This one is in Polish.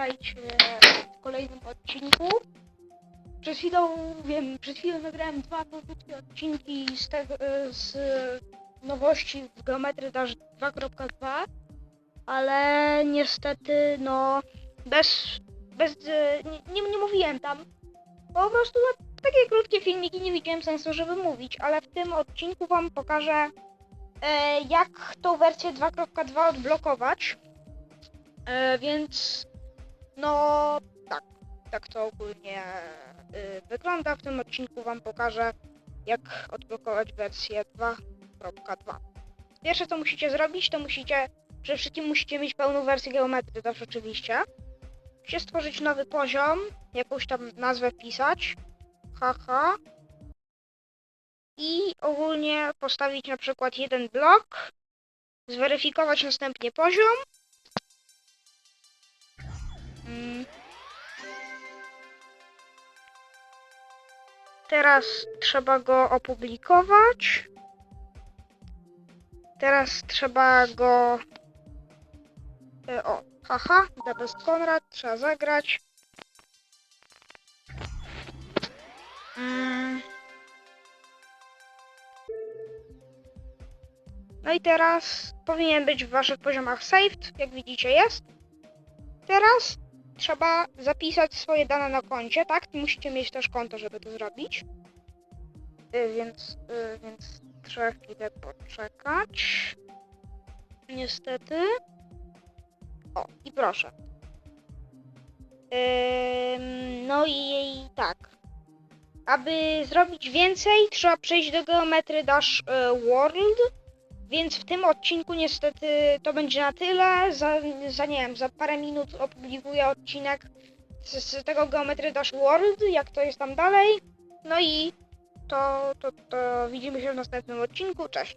witajcie w kolejnym odcinku. Przed chwilą, wiem, przed chwilą nagrałem dwa krótkie odcinki z, tego, z nowości w Geometry Dash 2.2, ale niestety, no, bez, bez, e, nie, nie, nie mówiłem tam, po prostu no, takie krótkie filmiki nie widziałem sensu, żeby mówić, ale w tym odcinku wam pokażę, e, jak tą wersję 2.2 odblokować. E, więc no tak, tak to ogólnie y, wygląda. W tym odcinku Wam pokażę, jak odblokować wersję 2.2. Pierwsze co musicie zrobić, to musicie, przede wszystkim musicie mieć pełną wersję geometrii, też oczywiście. Musicie stworzyć nowy poziom, jakąś tam nazwę wpisać. Haha. I ogólnie postawić na przykład jeden blok, zweryfikować następnie poziom Teraz trzeba go opublikować. Teraz trzeba go. E, o, haha, The Best Konrad, trzeba zagrać. Mm. No i teraz powinien być w waszych poziomach saved, jak widzicie jest. Teraz trzeba zapisać swoje dane na koncie, tak? Musicie mieć też konto, żeby to zrobić. Y, więc, y, więc trzeba chwilę poczekać. Niestety. O, i proszę. Ym, no i tak. Aby zrobić więcej, trzeba przejść do geometry Dash y, World. Więc w tym odcinku niestety to będzie na tyle. Za, za nie wiem, za parę minut opublikuję odcinek z, z tego Geometry Dash World, jak to jest tam dalej. No i to, to, to widzimy się w następnym odcinku. Cześć.